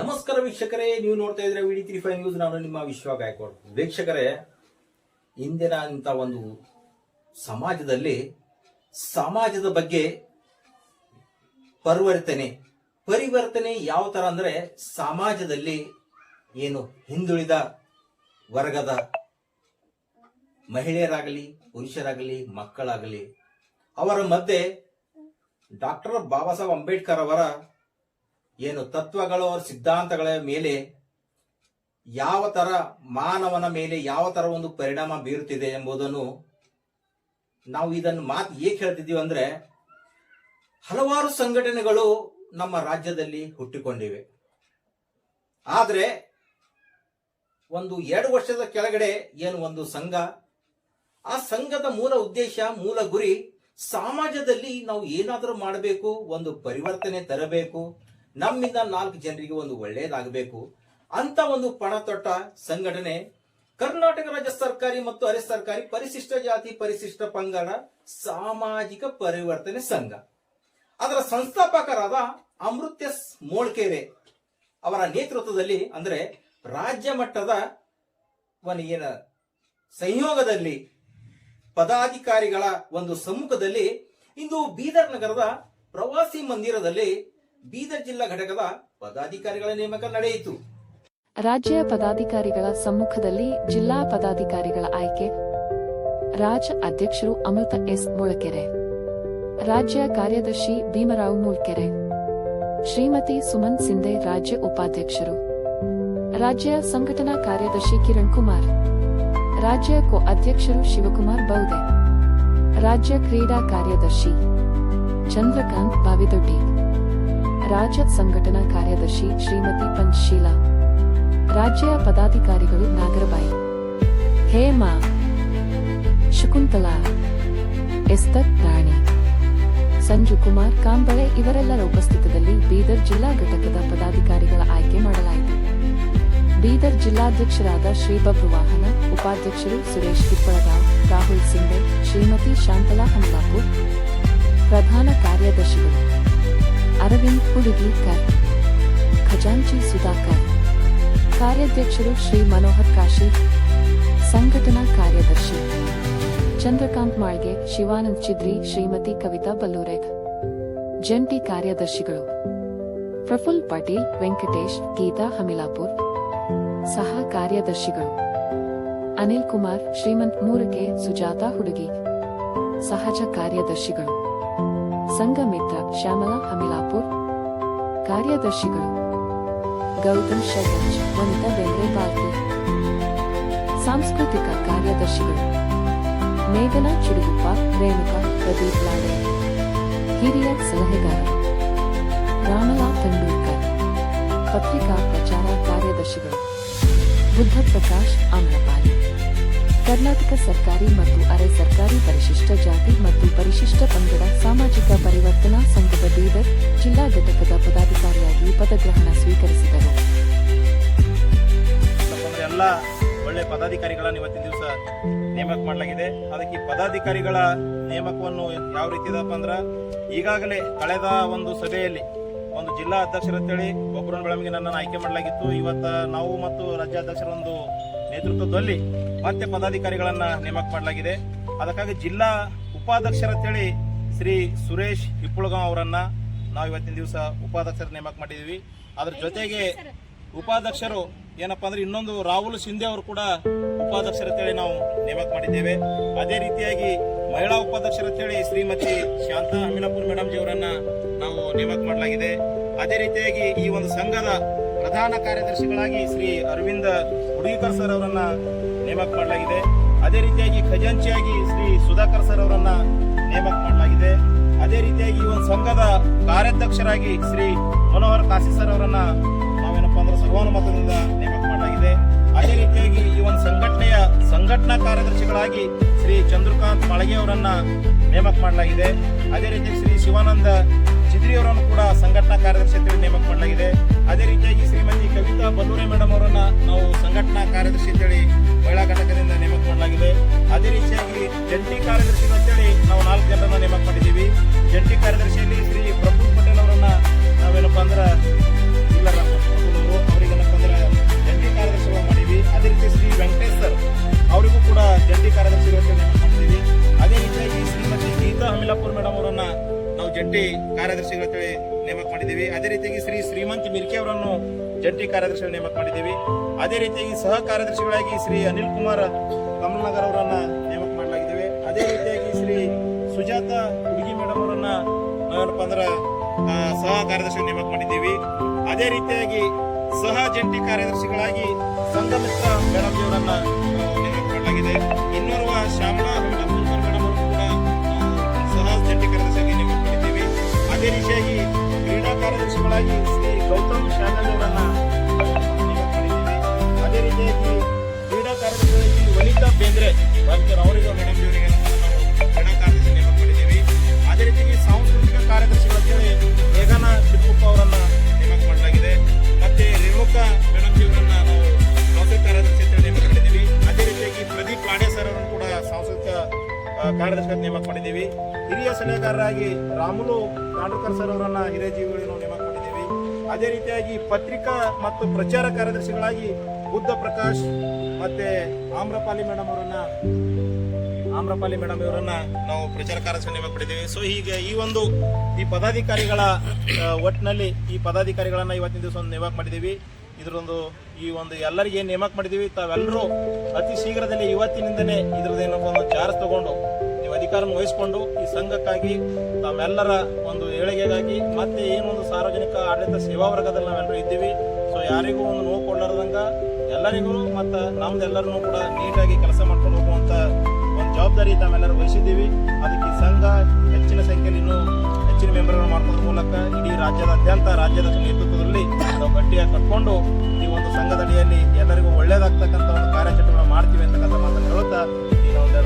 ನಮಸ್ಕಾರ ವೀಕ್ಷಕರೇ, ನೀವು ನೋಡ್ತಾ ಇದ್ರೆ ವಿಡಿ ತ್ರೀ ಫೈವ್ ನ್ಯೂಸ್ ನಾನು ನಿಮ್ಮ ವಿಶ್ವ ಗಾಯಕ್ವಾಡ್. ವೀಕ್ಷಕರೇ ಇಂದಿನ ಇಂಥ ಒಂದು ಸಮಾಜದಲ್ಲಿ, ಸಮಾಜದ ಬಗ್ಗೆ ಪರಿವರ್ತನೆ ಪರಿವರ್ತನೆ ಯಾವ ತರ ಅಂದ್ರೆ ಸಮಾಜದಲ್ಲಿ ಏನು ಹಿಂದುಳಿದ ವರ್ಗದ ಮಹಿಳೆಯರಾಗಲಿ, ಪುರುಷರಾಗಲಿ, ಮಕ್ಕಳಾಗಲಿ, ಅವರ ಮಧ್ಯೆ ಡಾಕ್ಟರ್ ಬಾಬಾ ಸಾಹೇಬ್ ಅಂಬೇಡ್ಕರ್ ಅವರ ಏನು ತತ್ವಗಳು ಸಿದ್ಧಾಂತಗಳ ಮೇಲೆ ಯಾವ ತರ ಮಾನವನ ಮೇಲೆ ಯಾವ ತರ ಒಂದು ಪರಿಣಾಮ ಬೀರುತ್ತಿದೆ ಎಂಬುದನ್ನು ನಾವು ಇದನ್ನು ಮಾತು ಏಕೆ ಹೇಳ್ತಿದ್ದೀವಿ ಅಂದ್ರೆ ಹಲವಾರು ಸಂಘಟನೆಗಳು ನಮ್ಮ ರಾಜ್ಯದಲ್ಲಿ ಹುಟ್ಟಿಕೊಂಡಿವೆ. ಆದರೆ ಒಂದು ಎರಡು ವರ್ಷದ ಕೆಳಗಡೆ ಏನು ಒಂದು ಸಂಘ, ಆ ಸಂಘದ ಮೂಲ ಉದ್ದೇಶ, ಮೂಲ ಗುರಿ ಸಮಾಜದಲ್ಲಿ ನಾವು ಏನಾದರೂ ಮಾಡಬೇಕು, ಒಂದು ಪರಿವರ್ತನೆ ತರಬೇಕು ನಮ್ಮಿಂದ ನಾಲ್ಕು ಜನರಿಗೆ ಒಂದು ಒಳ್ಳೆಯದಾಗಬೇಕು ಅಂತ ಒಂದು ಪಣ ತೊಟ್ಟ ಸಂಘಟನೆ ಕರ್ನಾಟಕ ರಾಜ್ಯ ಸರ್ಕಾರಿ ಮತ್ತು ಅರೆ ಸರ್ಕಾರಿ ಪರಿಶಿಷ್ಟ ಜಾತಿ ಪರಿಶಿಷ್ಟ ಪಂಗಡ ಸಾಮಾಜಿಕ ಪರಿವರ್ತನೆ ಸಂಘ. ಅದರ ಸಂಸ್ಥಾಪಕರಾದ ಅಮೃತ್ಯಸ್ ಮೋಳ್ಕೆರೆ ಅವರ ನೇತೃತ್ವದಲ್ಲಿ ಅಂದ್ರೆ ರಾಜ್ಯ ಮಟ್ಟದ ಏನ ಸಂಯೋಗದಲ್ಲಿ ಪದಾಧಿಕಾರಿಗಳ ಒಂದು ಸಮ್ಮುಖದಲ್ಲಿ ಇಂದು ಬೀದರ್ ನಗರದ ಪ್ರವಾಸಿ ಮಂದಿರದಲ್ಲಿ ಬೀದರ್ ಜಿಲ್ಲಾ ಘಟಕದ ಪದಾಧಿಕಾರಿಗಳ ನೇಮಕ ನಡೆಯಿತು. ರಾಜ್ಯ ಪದಾಧಿಕಾರಿಗಳ ಸಮ್ಮುಖದಲ್ಲಿ ಜಿಲ್ಲಾ ಪದಾಧಿಕಾರಿಗಳ ಆಯ್ಕೆ. ರಾಜ್ ಅಧ್ಯಕ್ಷರು ಅಮೃತ ಎಸ್. ಮೊಳಕೆರೆ. ರಾಜ್ಯ ಕಾರ್ಯದರ್ಶಿ ಭೀಮರಾವ್ ಮೂಳ್ಕೆರೆ. ಶ್ರೀಮತಿ ಸುಮನ್ ಸಿಂಧೆ ರಾಜ್ಯ ಉಪಾಧ್ಯಕ್ಷರು. ರಾಜ್ಯ ಸಂಘಟನಾ ಕಾರ್ಯದರ್ಶಿ ಕಿರಣ್ ಕುಮಾರ್. ರಾಜ್ಯ ಕೋ ಅಧ್ಯಕ್ಷರು ಶಿವಕುಮಾರ್ ಬೌದೆ. ರಾಜ್ಯ ಕ್ರೀಡಾ ಕಾರ್ಯದರ್ಶಿ ಚಂದ್ರಕಾಂತ್ ಬಾವಿದೊಡ್ಡಿ. ರಾಜ್ಯ ಸಂಘಟನಾ ಕಾರ್ಯದರ್ಶಿ ಶ್ರೀಮತಿ ಪಂಚಶೀಲಾ. ರಾಜ್ಯ ಪದಾಧಿಕಾರಿಗಳು ನಾಗರಬಾಯಿ. ಹೇಮಾ. ಶಕುಂತಲಾ. ಎಸ್ತತ್ ರಾಣಿ. ಸಂಜು ಕುಮಾರ್ ಕಾಂಬಳೆ ಇವರೆಲ್ಲರ ಉಪಸ್ಥಿತದಲ್ಲಿ ಬೀದರ್ ಜಿಲ್ಲಾ ಘಟಕದ ಪದಾಧಿಕಾರಿಗಳ ಆಯ್ಕೆ ಮಾಡಲಾಯಿತು. ಬೀದರ್ ಜಿಲ್ಲಾಧ್ಯಕ್ಷರಾದ ಶ್ರೀ ಬಬ್ರು ವಾಹನ, ಉಪಾಧ್ಯಕ್ಷರು ಸುರೇಶ್ ಕಿಪ್ಪಳಗಾವ್ ರಾಹುಲ್ ಸಿಂಗ್ ಶ್ರೀಮತಿ ಶಾಂತಲಾ ಹಂಬಾಪುರ್ ಪ್ರಧಾನ ಕಾರ್ಯದರ್ಶಿಗಳು. ಅರವಿಂದ್ ಹುಡುಗೀಕರ್ ಖಜಾಂಚಿ ಸುಧಾಕರ್ ಕಾರ್ಯಾಧ್ಯಕ್ಷರು ಶ್ರೀ ಮನೋಹರ್ ಕಾಶಿ ಸಂಘಟನಾ ಕಾರ್ಯದರ್ಶಿ ಚಂದ್ರಕಾಂತ್ ಮಾಳ್ಗೆ ಶಿವಾನಂದ್ ಚಿದ್ರಿ ಶ್ರೀಮತಿ ಕವಿತಾ ಬಲ್ಲೂರೆಗ್ ಜಂಟಿ ಕಾರ್ಯದರ್ಶಿಗಳು ಪ್ರಫುಲ್ ಪಾಟೀಲ್ ವೆಂಕಟೇಶ್ ಗೀತಾ ಹಮಿಲಾಪುರ್ ಸಹ ಕಾರ್ಯದರ್ಶಿಗಳು ಅನಿಲ್ ಕುಮಾರ್ ಶ್ರೀಮಂತ್ ಮೂರಕೆ ಸುಜಾತಾ ಹುಡುಗಿ ಸಹಜ ಕಾರ್ಯದರ್ಶಿಗಳು ಸಂಘಮಿತ್ರ ಶ್ಯಾಮಲಾ ಹಮಿಲಾಪುರ್ ಕಾರ್ಯದರ್ಶಿಗಳು ಗೌತಮ್ ಶಗಂಜ್ ವನಿತಾ ಬೆಂಗ್ರೆ ಬಾಲ್ಕಿ ಸಾಂಸ್ಕೃತಿಕ ಕಾರ್ಯದರ್ಶಿಗಳು ಮೇಘನಾ ಚಿಡುಗುಪ್ಪ, ರೇಣುಕಾ ಪ್ರದೀಪ್ ಲಾಡೆ, ಹಿರಿಯ ಸಲಹೆಗಾರರು ರಾಮಲಾ ತಂಡೂರ್ಕರ್ ಪತ್ರಿಕಾ ಪ್ರಚಾರ ಕಾರ್ಯದರ್ಶಿಗಳು ಬುದ್ಧ ಪ್ರಕಾಶ್ ಆಮ್ರಪಾಲಿ ಕರ್ನಾಟಕ ಸರ್ಕಾರಿ ಮತ್ತು ದಿವಸ ನೇಮಕ ಮಾಡಲಾಗಿದೆ. ಅದಕ್ಕೆ ಈ ಪದಾಧಿಕಾರಿಗಳ ನೇಮಕವನ್ನು ಯಾವ ರೀತಿ ಇದಪ್ಪ ಅಂದ್ರೆ, ಈಗಾಗಲೇ ಕಳೆದ ಒಂದು ಸಭೆಯಲ್ಲಿ ಒಂದು ಜಿಲ್ಲಾ ಅಧ್ಯಕ್ಷರ ಅಂತೇಳಿ ಒಬ್ಬರನ್ನ ಬೆಳಮಿಗೆ ನನ್ನನ್ನು ಆಯ್ಕೆ ಮಾಡಲಾಗಿತ್ತು. ಇವತ್ತು ನಾವು ಮತ್ತು ರಾಜ್ಯಾಧ್ಯಕ್ಷರ ಒಂದು ನೇತೃತ್ವದಲ್ಲಿ ಮತ್ತೆ ಪದಾಧಿಕಾರಿಗಳನ್ನು ನೇಮಕ ಮಾಡಲಾಗಿದೆ. ಅದಕ್ಕಾಗಿ ಜಿಲ್ಲಾ ಉಪಾಧ್ಯಕ್ಷರ ಅಂತೇಳಿ ಶ್ರೀ ಸುರೇಶ್ ಹಿಪ್ಪುಳಗಾಂವ್ ಅವರನ್ನು ನಾವು ಇವತ್ತಿನ ದಿವಸ ಉಪಾಧ್ಯಕ್ಷರ ನೇಮಕ ಮಾಡಿದ್ದೀವಿ. ಅದ್ರ ಜೊತೆಗೆ ಉಪಾಧ್ಯಕ್ಷರು ಏನಪ್ಪ ಅಂದ್ರೆ ಇನ್ನೊಂದು ರಾಹುಲ್ ಶಿಂದೆ ಅವರು ಕೂಡ ಉಪಾಧ್ಯಕ್ಷರ ಅಂತೇಳಿ ನಾವು ನೇಮಕ ಮಾಡಿದ್ದೇವೆ. ಅದೇ ರೀತಿಯಾಗಿ ಮಹಿಳಾ ಉಪಾಧ್ಯಕ್ಷರ ಅಂತೇಳಿ ಶ್ರೀಮತಿ ಶಾಂತಾ ಅಮಿನಾಪುರ್ ಮೇಡಮ್ ಅವರನ್ನ ನಾವು ನೇಮಕ ಮಾಡಲಾಗಿದೆ. ಅದೇ ರೀತಿಯಾಗಿ ಈ ಒಂದು ಸಂಘದ ಪ್ರಧಾನ ಕಾರ್ಯದರ್ಶಿಗಳಾಗಿ ಶ್ರೀ ಅರವಿಂದ ಹುಡುಗಿಕರ್ ಸರ್ ಅವರನ್ನ ನೇಮಕ ಮಾಡಲಾಗಿದೆ. ಅದೇ ರೀತಿಯಾಗಿ ಖಜಾಂಚಿಯಾಗಿ ಶ್ರೀ ಸುಧಾಕರ್ ಸರ್ ಅವರನ್ನ ನೇಮಕ ಮಾಡಲಾಗಿದೆ. ಅದೇ ರೀತಿಯಾಗಿ ಈ ಒಂದು ಸಂಘದ ಕಾರ್ಯಾಧ್ಯಕ್ಷರಾಗಿ ಶ್ರೀ ಮನೋಹರ್ ಕಾಶಿ ಸರ್ ಅವರನ್ನ ನಾವೇನಪ್ಪ ಅಂದ್ರೆ ಸರ್ವಾನುಮತದಿಂದ ನೇಮಕ ಅದೇ ರೀತಿಯಾಗಿ ಈ ಒಂದು ಸಂಘಟನೆಯ ಸಂಘಟನಾ ಕಾರ್ಯದರ್ಶಿಗಳಾಗಿ ಶ್ರೀ ಚಂದ್ರಕಾಂತ್ ಮಳಗೆ ಅವರನ್ನ ನೇಮಕ ಮಾಡಲಾಗಿದೆ. ಅದೇ ರೀತಿ ಶ್ರೀ ಶಿವಾನಂದ ಅವರನ್ನು ಕೂಡ ಸಂಘಟನಾ ಕಾರ್ಯದರ್ಶಿ ನೇಮಕ ಮಾಡಲಾಗಿದೆ. ಅದೇ ರೀತಿಯಾಗಿ ಶ್ರೀಮತಿ ಕವಿತಾ ಬಲ್ಲೂರೆ ಮೇಡಮ್ ಅವರನ್ನ ನಾವು ಸಂಘಟನಾ ಕಾರ್ಯದರ್ಶಿ ಅಂತೇಳಿ ಮಹಿಳಾ ಘಟಕದಿಂದ ನೇಮಕ ಮಾಡಲಾಗಿದೆ. ಅದೇ ರೀತಿಯಾಗಿ ಜಂಟಿ ಕಾರ್ಯದರ್ಶಿ ಅಂತೇಳಿ ನಾವು ನಾಲ್ಕು ಜನರನ್ನ ನೇಮಕ ಮಾಡಿದ್ದೀವಿ. ಜಂಟಿ ಕಾರ್ಯದರ್ಶಿಯಲ್ಲಿ ಯಲ್ಲಪ್ಪನ್ ಮೇಡಮ್ ಅವರನ್ನ ನಾವು ಜಂಟಿ ಕಾರ್ಯದರ್ಶಿಗಳ ನೇಮಕ ಮಾಡಿದ್ದೀವಿ. ಅದೇ ರೀತಿಯಾಗಿ ಶ್ರೀ ಶ್ರೀಮಂತ್ ಮಿರ್ಕೆ ಅವರನ್ನು ಜಂಟಿ ಕಾರ್ಯದರ್ಶಿ ನೇಮಕ ಮಾಡಿದ್ದೀವಿ. ಅದೇ ರೀತಿಯಾಗಿ ಸಹ ಕಾರ್ಯದರ್ಶಿಗಳಾಗಿ ಶ್ರೀ ಅನಿಲ್ ಕುಮಾರ್ ಕಮಲ್ನಗರ್ ಅವರನ್ನ ನೇಮಕ ಮಾಡಲಾಗಿದ್ದೇವೆ. ಅದೇ ರೀತಿಯಾಗಿ ಶ್ರೀ ಸುಜಾತ ಹುಡುಗಿ ಮೇಡಮ್ ಅವರನ್ನ ನಾವೇನಪ್ಪ ಅಂದ್ರೆ ಸಹ ಕಾರ್ಯದರ್ಶಿ ನೇಮಕ ಮಾಡಿದ್ದೀವಿ. ಅದೇ ರೀತಿಯಾಗಿ ಸಹ ಜಂಟಿ ಕಾರ್ಯದರ್ಶಿಗಳಾಗಿ ಸಂಗಮಿತ್ರ ಮೇಡಮ್ ಅವರನ್ನ ನೇಮಕ ಮಾಡಲಾಗಿದೆ. ಇನ್ನೂರು ಕಾರ್ಯದರ್ಶಿಗಳಾಗಿ ಶ್ರೀ ಗೌತಮ್ ನೇಮಕ ಅದೇ ರೀತಿಯಾಗಿ ಕ್ರೀಡಾ ಕಾರ್ಯದರ್ಶಿಗಳಾಗಿ ವನಿತಾ ಬೇಂದ್ರೆ ಮತ್ತು ಅವರಿಗೂ ಮೇಡಮ್ ಇವರಿಗೆ ಕ್ರೀಡಾ ಕಾರ್ಯದರ್ಶಿ ನೇಮಕ ಮಾಡಿದ್ದೀವಿ ಅದೇ ರೀತಿಯಾಗಿ ಸಾಂಸ್ಕೃತಿಕ ಕಾರ್ಯದರ್ಶಿಗಳಂತೇಳಿ ಮೇಘನ ಚಿಕ್ಕಪ್ಪ ಅವರನ್ನು ನೇಮಕ ಮಾಡಲಾಗಿದೆ ಮತ್ತೆ ರೇಣುಕಾ ಕಾರ್ಯದರ್ಶಿ ನೇಮಕ ಮಾಡಿದ್ದೀವಿ. ಹಿರಿಯ ಸಲಹೆಗಾರರಾಗಿ ರಾಮುಲು ಕಾಂಡ್ರಕರ್ ಸರ್ ಅವರನ್ನ ಹಿರಿಯ ನಾವು ನೇಮಕ ಮಾಡಿದ್ದೀವಿ. ಅದೇ ರೀತಿಯಾಗಿ ಪತ್ರಿಕಾ ಮತ್ತು ಪ್ರಚಾರ ಕಾರ್ಯದರ್ಶಿಗಳಾಗಿ ಬುದ್ಧ ಪ್ರಕಾಶ್ ಮತ್ತೆ ಆಮ್ರಪಾಲಿ ಮೇಡಮ್ ಅವರನ್ನ, ಆಮ್ರಪಾಲಿ ಮೇಡಮ್ ಇವರನ್ನ ನಾವು ಪ್ರಚಾರ ಕಾರ್ಯದರ್ಶಿ ನೇಮಕ ಮಾಡಿದ್ದೀವಿ. ಸೊ ಹೀಗೆ ಈ ಒಂದು ಈ ಪದಾಧಿಕಾರಿಗಳ ಒಟ್ಟಿನಲ್ಲಿ ಈ ಪದಾಧಿಕಾರಿಗಳನ್ನ ಇವತ್ತಿನ ದಿವಸ ಒಂದು ನೇಮಕ ಮಾಡಿದ್ದೀವಿ. ಇದರೊಂದು ಈ ಒಂದು ಎಲ್ಲರಿಗೆ ಏನು ನೇಮಕ ಮಾಡಿದ್ದೀವಿ. ತಾವೆಲ್ಲರೂ ಅತಿ ಶೀಘ್ರದಲ್ಲಿ ಇವತ್ತಿನಿಂದನೇ ಇದ್ರದ್ದು ಏನಪ್ಪ ಒಂದು ಚಾರ್ಜ್ ತಗೊಂಡು ಅಧಿಕಾರವನ್ನು ವಹಿಸಿಕೊಂಡು ಈ ಸಂಘಕ್ಕಾಗಿ ತಮ್ಮೆಲ್ಲರ ಒಂದು ಏಳಿಗೆಗಾಗಿ ಮತ್ತೆ ಏನೊಂದು ಸಾರ್ವಜನಿಕ ಆಡಳಿತ ಸೇವಾ ವರ್ಗದಲ್ಲಿ ನಾವೆಲ್ಲರೂ ಇದ್ದೀವಿ. ಸೊ ಯಾರಿಗೂ ಒಂದು ನೋವು ಕೊಡಲಾರ್ದಂಗ ಎಲ್ಲರಿಗೂ ಮತ್ತು ನಮ್ದೆಲ್ಲರೂ ಕೂಡ ನೀಟಾಗಿ ಕೆಲಸ ಮಾಡ್ಕೊಂಡು ಹೋಗುವಂಥ ಒಂದು ಜವಾಬ್ದಾರಿ ತಮ್ಮೆಲ್ಲರೂ ವಹಿಸಿದ್ದೀವಿ. ಅದಕ್ಕೆ ಈ ಸಂಘ ಹೆಚ್ಚಿನ ಸಂಖ್ಯೆಯಲ್ಲಿ ಇನ್ನೂ ಹೆಚ್ಚಿನ ಮೆಂಬರ್ಗಳನ್ನು ಮಾಡ್ಕೊಳ್ಳೋದ್ರ ಮೂಲಕ ಇಡೀ ರಾಜ್ಯದಾದ್ಯಂತ ರಾಜ್ಯದ ನೇತೃತ್ವದಲ್ಲಿ ನಾವು ಗಟ್ಟಿಯಾಗಿ ಕಟ್ಕೊಂಡು ಈ ಒಂದು ಸಂಘದಡಿಯಲ್ಲಿ ಎಲ್ಲರಿಗೂ ಒಳ್ಳೇದಾಗ್ತಕ್ಕಂಥ ಒಂದು ಕಾರ್ಯಾಚರಣೆ ಮಾಡ್ತೀವಿ ಅಂತಕ್ಕಂಥ ಮಾತನ್ನು ಹೇಳುತ್ತಾ ಈ ಒಂದು